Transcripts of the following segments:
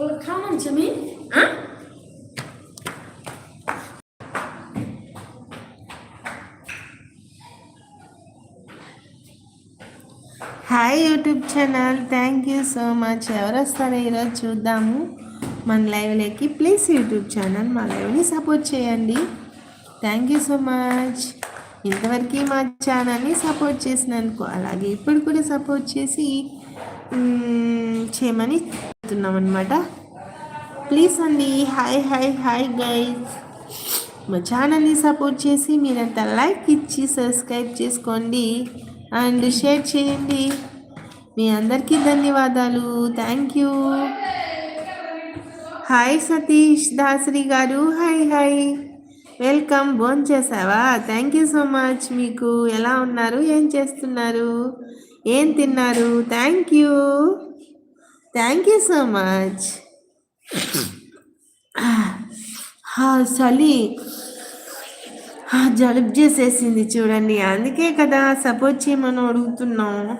Chocolate common to me? Hi YouTube channel thank you so much ఎవరు వస్తారో ఈరోజు చూద్దాము. మన లైవ్లోకి ప్లీజ్ యూట్యూబ్ ఛానల్ మా లైవ్ని సపోర్ట్ చేయండి. థ్యాంక్ యూ సో మచ్ ఇంతవరకు మా ఛానల్ని సపోర్ట్ చేసినందుకు అలాగే ఇప్పుడు కూడా సపోర్ట్ చేసి చేయమని చెప్తున్నాం అనమాట ప్లీజ్ అండి. హాయ్ హాయ్ హాయ్ గైజ్ మా ఛానల్ని సపోర్ట్ చేసి మీరంత లైక్ ఇచ్చి సబ్స్క్రైబ్ చేసుకోండి అండ్ షేర్ చేయండి. మీ అందరికీ ధన్యవాదాలు. Thank you. Hi Satish Dasari గారు. Hi hi. వెల్కమ్. భోన్ చేసావా? Thank you so much. మీకు ఎలా ఉన్నారు? ఏం చేస్తున్నారు? ఏం తిన్నారు? Thank you. Thank you so much. చలి. జలుబు చేసేసింది చూడండి. అందుకే కదా సపోర్ట్ చేయమని అడుగుతున్నాం.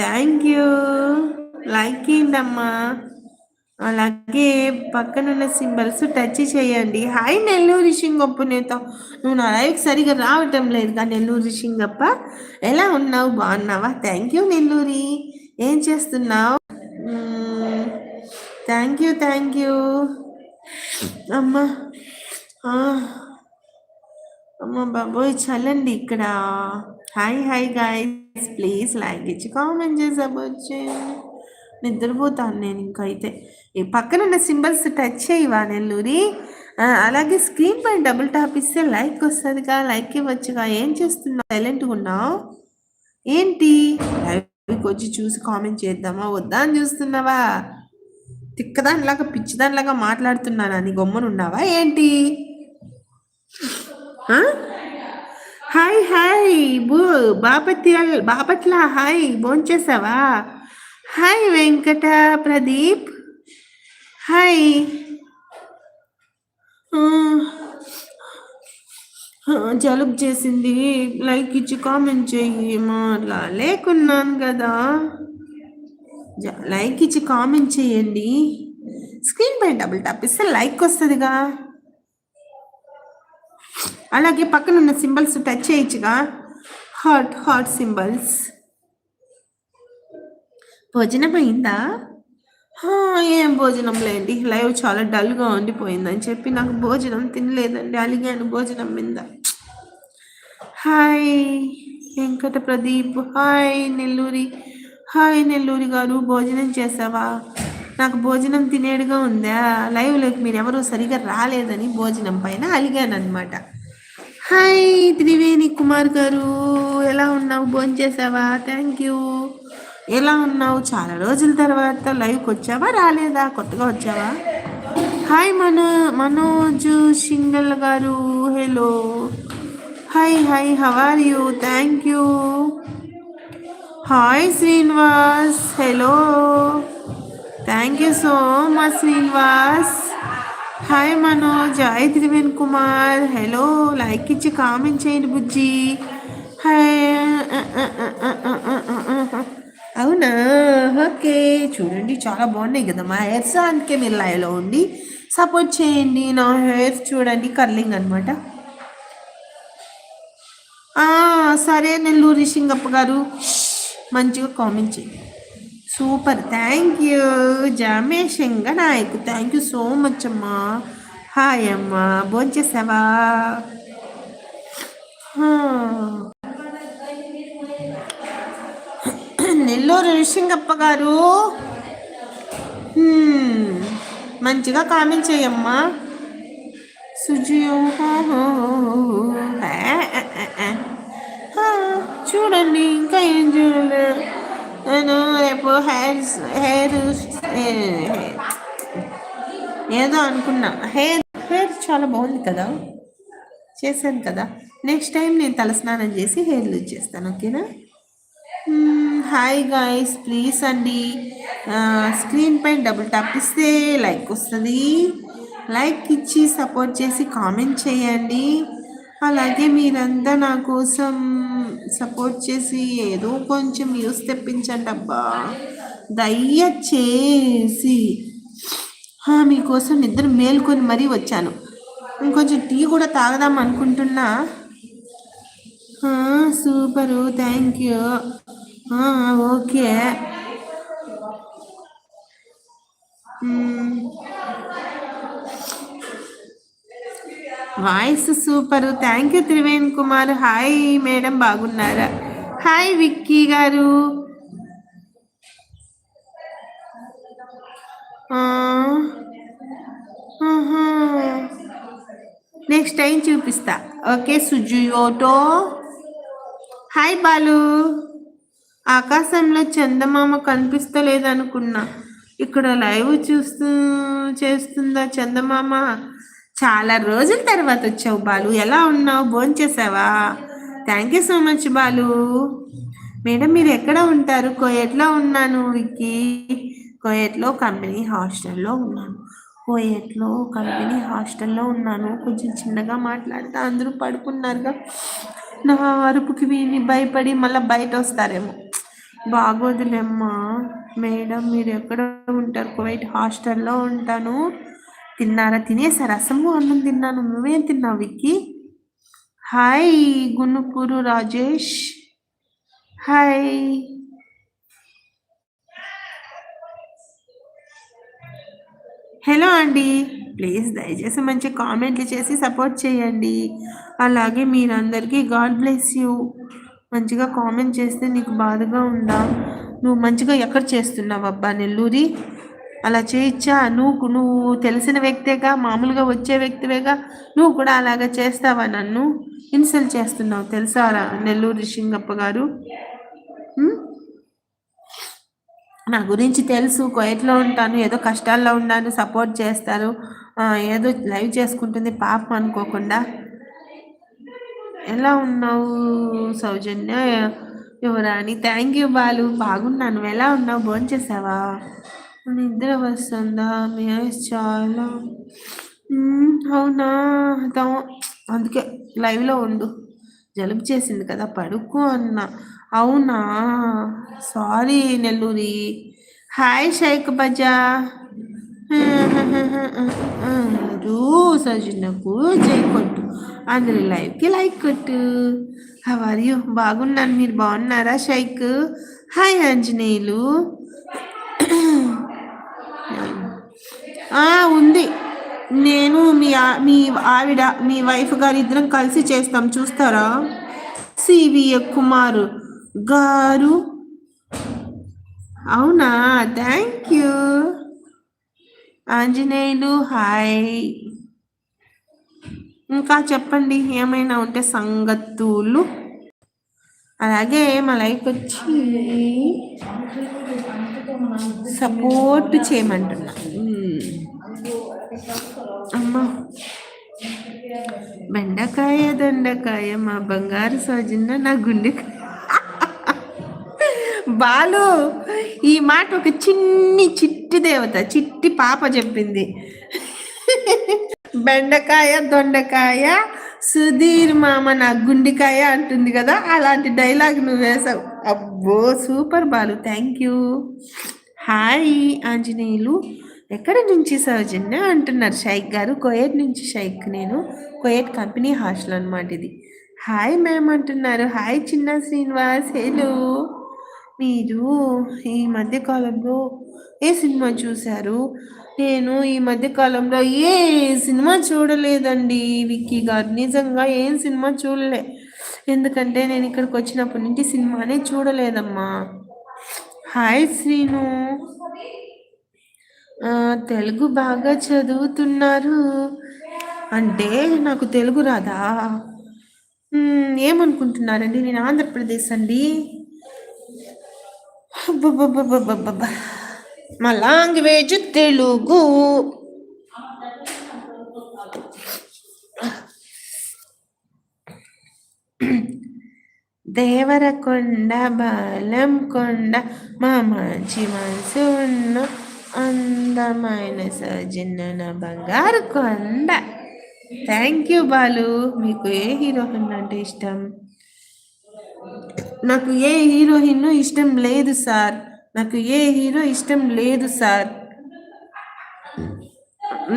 థ్యాంక్ యూ లైక్ ఏంటమ్మా? అలాగే పక్కనున్న సింబల్స్ టచ్ చేయండి. హాయ్ నెల్లూరు సింగప్ప నేత. నువ్వు నా లైఫ్ సరిగా రావటం లేదు నెల్లూరు సింగప్ప ఎలా ఉన్నావు? బాగున్నావా? Thank you Nelluri. ఏం చేస్తున్నావు? థ్యాంక్ యూ థ్యాంక్ యూ అమ్మా అమ్మ బాబోయ్ చల్లండి ఇక్కడ. Hi hi guys please like ఇచ్చి కామెంట్ చేసాబోచ్చు నిద్రపోతాను నేను ఇంకైతే. ఈ పక్కన ఉన్న సింబల్స్ టచ్ చేయవా నెల్లూరి? అలాగే స్క్రీన్ పైన డబుల్ టాప్ ఇస్తే లైక్ వస్తుందిగా లైక్ ఇవ్వచ్చుగా. ఏం చేస్తున్నావు? సైలెంట్గా ఉన్నావు? ఏంటి? లైవ్కి వచ్చి చూసి కామెంట్ చేద్దామా? వద్దా అని చూస్తున్నావా? తిక్కదానిలాగా పిచ్చిదానిలాగా మాట్లాడుతున్నానా నీ గమ్మున ఉన్నావా? ఏంటి? హాయ్ హాయ్ బూ బాపత్య బాపట్ల హాయ్ భోంచేసావా హాయ్ వెంకట ప్రదీప్. హాయ్. జలుబు చేసింది. లైక్ ఇచ్చి కామెంట్ చెయ్యి. మా లేకున్నాను కదా. లైక్ ఇచ్చి కామెంట్ చేయండి. స్క్రీన్ పై డబుల్ ట్యాప్ ఇస్తే లైక్ వస్తుందిగా. అలాగే పక్కన ఉన్న సింబల్స్ టచ్ చేయొచ్చుగా. హార్ట్ హార్ట్ సింబల్స్ భోజనం అయిందా? ఏం భోజనం లేండి. లైవ్ చాలా డల్గా ఉండిపోయిందని చెప్పి నాకు భోజనం తినలేదండి. అలిగాను భోజనం మీద. Hi Venkata Pradeep. Hi Nelluri. Hi Nelluri గారు భోజనం చేసావా? నాకు భోజనం తినేడుగా ఉందా? లైవ్లోకి మీరు ఎవరు సరిగా రాలేదని భోజనం పైన అలిగాను అనమాట హాయ్ త్రివేణి కుమార్ గారు ఎలా ఉన్నావు? భోజనం చేసావా? Thank you. ఎలా ఉన్నావు? చాలా రోజుల తర్వాత లైవ్కి వచ్చావా? రాలేదా? కొత్తగా వచ్చావా? హాయ్ మనో మనోజ్ సింగల్ గారు hello. Hi hi how are you? Thank you. Hi Srinivas hello thank you so much Srinivas hi Manoj hi Triven Kumar hello like ఇచ్చి కామెంట్ చేయండి బుజ్జి. హాయ్ అవునా? ఓకే. చూడండి చాలా బాగున్నాయి కదా. మా హెయిర్స్ అందుకే మీరు లైవ్లో ఉండి సపోర్ట్ చేయండి. నా హెయిర్ చూడండి కర్లింగ్ అనమాట సరే నెల్లూరి సింగప్ప గారు. మంచిగా కామెంట్ చేయండి సూపర్ థ్యాంక్ యూ జామేశంగ నాయకు థ్యాంక్ యూ సో మచ్ అమ్మా. హాయ్ అమ్మా. భోంచేసావా నెల్లూరు సింగప్ప గారు. మంచిగా కామెంట్ చేయమ్మా సుజియో చూడండి ఇంకా ఏం చూడండి? నేను రేపు హెయిర్ హెయిర్ ఏదో అనుకున్నా. హెయిర్ హెయిర్ చాలా బాగుంది కదా? చేశాను కదా? నెక్స్ట్ టైం నేను తలస్నానం చేసి హెయిర్ లూజ్ చేస్తాను ఓకేనా? హాయ్ గాయస్ ప్లీజ్ అండి. స్క్రీన్ పైన డబుల్ ట్యాప్ ఇస్తే లైక్ వస్తుంది. లైక్ ఇచ్చి సపోర్ట్ చేసి కామెంట్ చేయండి. అలాగే మీరంతా నా కోసం సపోర్ట్ చేసి ఏదో కొంచెం న్యూస్ తెప్పించండి అబ్బా. దయచేసి. మీకోసం నిద్ర మేల్కొని మరీ వచ్చాను. ఇంకొంచెం టీ కూడా తాగదాం అనుకుంటున్నా. Super thank you okay hmm. Voice super thank you Triven Kumar hi madam బాగున్నారా హాయ్ విక్కీ గారు నెక్స్ట్ టైం చూపిస్తా. ఓకే సుజుయోటో హాయ్ బాలు ఆకాశంలో చందమామ కనిపిస్తలేదనుకున్నా. ఇక్కడ లైవ్ చూస్తూ చేస్తుందా చందమామ? చాలా రోజుల తర్వాత వచ్చావు బాలు. ఎలా ఉన్నావు? భోంచేసావా? Thank you so much Balu. Madam మీరు ఎక్కడ ఉంటారు? కోయట్లో ఉన్నాను విక్కీ. కోయట్లో కంపెనీ హాస్టల్లో ఉన్నాను. కోయట్లో కంపెనీ హాస్టల్లో ఉన్నాను. కొంచెం చిన్నగా మాట్లాడితే. అందరూ పడుకున్నారుగా. నా అరుపుకి విని భయపడి మళ్ళీ బయట వస్తారేమో. బాగోదులేమ్మా. మేడం మీరు ఎక్కడ ఉంటారు? కోయట్ హాస్టల్లో ఉంటాను. తిన్నారా? తినేసా రసము అన్నం తిన్నాను. నువ్వేం తిన్నావు Vicky? Hi Gunupuru Rajesh. Hi hello అండి ప్లీజ్ దయచేసి మంచి కామెంట్లు చేసి సపోర్ట్ చేయండి. అలాగే మీరందరికీ గాడ్ బ్లెస్ యూ. మంచిగా కామెంట్ చేస్తే నీకు బాధగా ఉందా? నువ్వు మంచిగా ఎక్కడ చేస్తున్నావు అబ్బా నెల్లూరి? అలా చేయించా. నువ్వు నువ్వు తెలిసిన వ్యక్తేగా మామూలుగా వచ్చే వ్యక్తివేగా నువ్వు కూడా అలాగా చేస్తావా నన్ను? ఇన్సల్ట్ చేస్తున్నావు తెలుసా రా నెల్లూరి సింగప్ప గారు? నా గురించి తెలుసు. కోయట్లో ఉంటాను. ఏదో కష్టాల్లో ఉన్నాను. సపోర్ట్ చేస్తారు. ఏదో లైవ్ చేసుకుంటుంది. పాపం అనుకోకుండా. ఎలా ఉన్నావు సౌజన్య? యువరాణి థ్యాంక్ యూ బాలు. బాగున్నాను. నువ్వు ఎలా ఉన్నావు? భోంచేసావా? నిద్ర వస్తుందా? మీ ఐస్ చాలా అవునా? దా- అందుకే లైవ్లో ఉండు. జలుబు చేసింది కదా పడుకో అన్న. అవునా? సారీ నెల్లూరి. హాయ్ షైక్ బజా. రూ సజనకు జై కొట్టు. అందరి లైవ్కి లైక్ కొట్టు. హవర్ యూ బాగున్నాను మీరు బాగున్నారా షైక్? హాయ్ ఆంజనేయులు. ఉంది. నేను మీ మీ ఆవిడ మీ వైఫ్ గారు ఇద్దరం కలిసి చేస్తాం. చూస్తారా? సివిఎ కుమార్ గారు. అవునా? Thank you. ఆంజనేయులు హాయ్. ఇంకా చెప్పండి ఏమైనా ఉంటే సంగతులు? అలాగే మా లైఫ్ వచ్చి సపోర్ట్ చేయమంటున్నా. అమ్మ. అమ్మా బెండకాయ దొండకాయ మా బంగారు సోజన్న నా గుండెకాయ. బాలు ఈ మాట ఒక చిన్ని చిట్టి దేవత చిట్టి పాప చెప్పింది. బెండకాయ దొండకాయ సుధీర్ మామ నా గుండికాయ అంటుంది కదా అలాంటి డైలాగ్ నువ్వు వేసావు. అబ్బో super Balu thank you hi Anjaneyulu. ఎక్కడి నుంచి సౌజన్య అంటున్నారు? షైక్ గారు కోయట్ నుంచి షైక్ నేను. కోయట్ కంపెనీ హాస్టల్ అనమాట ఇది. హాయ్ మ్యామ్ అంటున్నారు. హాయ్ చిన్న శ్రీనివాస్. హలో మీరు ఈ మధ్యకాలంలో ఏ సినిమా చూశారు? నేను ఈ మధ్య కాలంలో ఏ సినిమా చూడలేదండి విక్కీ గారు. నిజంగా ఏం సినిమా చూడలే. ఎందుకంటే నేను ఇక్కడికి వచ్చినప్పటి నుంచి సినిమానే చూడలేదమ్మా. హాయ్ శ్రీను. తెలుగు బాగా చదువుతున్నారు. అంటే నాకు తెలుగు రాదా? ఏమనుకుంటున్నారండి? నేను ఆంధ్రప్రదేశ్ అండి. అబ్బబ్బబ్బబ్బబ్బబ్బ. మా లాంగ్వేజ్ తెలుగు. దేవరకొండ బాలం కొండ మా మంచి మనసు ఉన్న అందమైన సజిన్న బంగారు కొండ. Thank you Balu. మీకు ఏ హీరోయిన్ అంటే ఇష్టం? నాకు ఏ హీరోయిన్ ఇష్టం లేదు సార్. నాకు ఏ హీరో ఇష్టం లేదు సార్.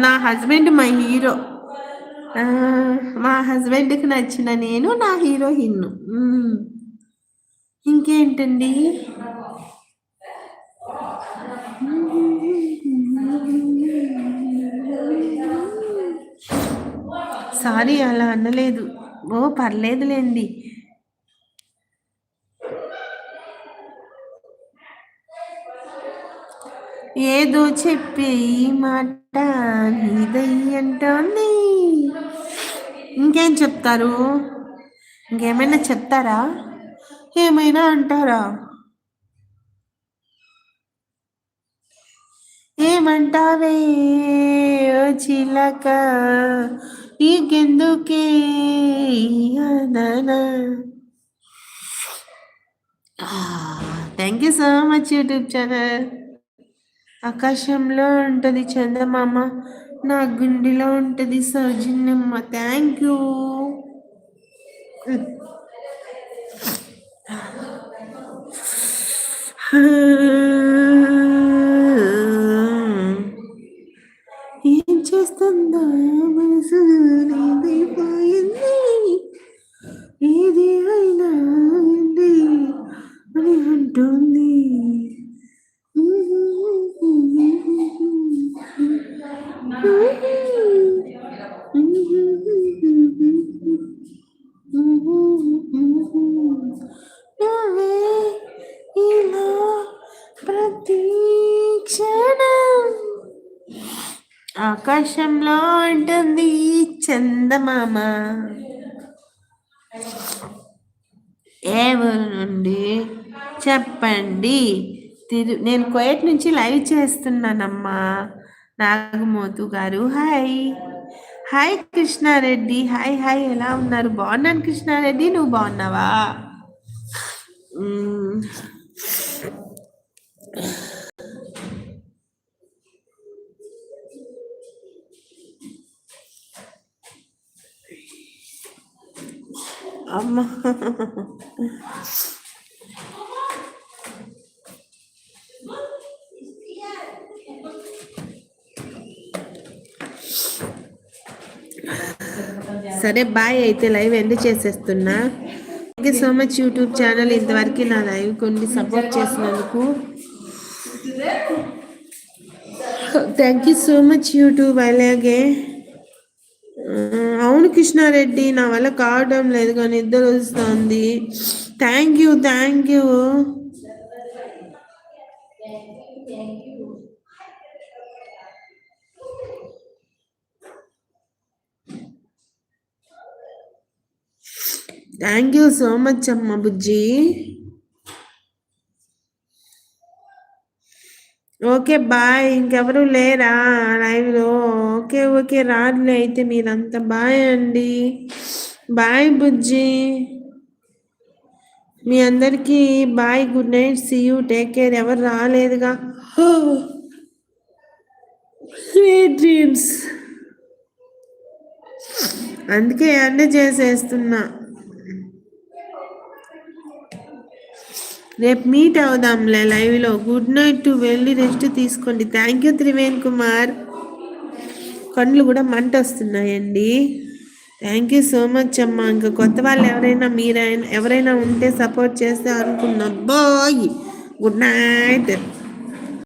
నా హస్బెండ్ మా హీరో. మా హస్బెండ్కి నచ్చిన నేను నా హీరోయిన్ ఇంకేంటండి? సారీ అలా అనలేదు. ఓ పర్లేదులేండి. ఏదో చెప్పే ఈ మాట నీదయ్యంటోంది. ఇంకేం చెప్తారు? ఇంకేమైనా చెప్తారా? ఏమైనా అంటారా? ఏమంటావే ఓ చిలక? నీకెందుకే thank you so much YouTube channel ఆకాశంలో ఉంటుంది చందమామ నా గుండెలో ఉంటుంది సౌజన్యమ్మ. థ్యాంక్ యూ ఏం చేస్తుందో మనసు నీదైపోయింది ఏది అయినా అని అంటుంది. ఆకాశంలో ఉంటుంది చందమామ. ఏ ఊరు నుండి చెప్పండి. తిరు నేను కోయట్ నుంచి లైవ్ చేస్తున్నానమ్మా. నాగమోతు గారు hi. Hi Krishna Reddy. Hi hi. ఎలా ఉన్నారు? బాగున్నాను కృష్ణారెడ్డి నువ్వు బాగున్నావా? అమ్మ. సరే బాయ్ అయితే live end చేసేస్తున్నా. Thank you so much YouTube channel ఇంతవరకు నా లైవ్ కొన్ని సపోర్ట్ చేసినందుకు. Thank you so much YouTube అలాగే అవును కృష్ణారెడ్డి నా వల్ల కావడం లేదు కానీ ఇద్దరు వస్తుంది thank you thank you thank you so much అమ్మ బుజ్జి. Okay bye. ఇంకెవరు లేరా? లైవ్లో. Okay okay. రాదులే అయితే మీరంతా. బాయ్ అండి. బాయ్ బుజ్జి. మీ అందరికీ bye good night. See you. Take care. ఎవరు రాలేదుగా? స్వీట్ డ్రీమ్స్ అందుకే అన్నీ చేసేస్తున్నా. రేపు మీట్ అవుదాంలే లైవ్లో గుడ్ నైట్ టు వెళ్ళి రెస్ట్ తీసుకోండి. థ్యాంక్ యూ త్రివేణ్ కుమార్ కళ్ళు కూడా మంట వస్తున్నాయండి థ్యాంక్ యూ సో మచ్ అమ్మా. ఇంకా కొత్త వాళ్ళు ఎవరైనా మీరైనా ఎవరైనా ఉంటే సపోర్ట్ చేస్తే అనుకున్నా. Bye good night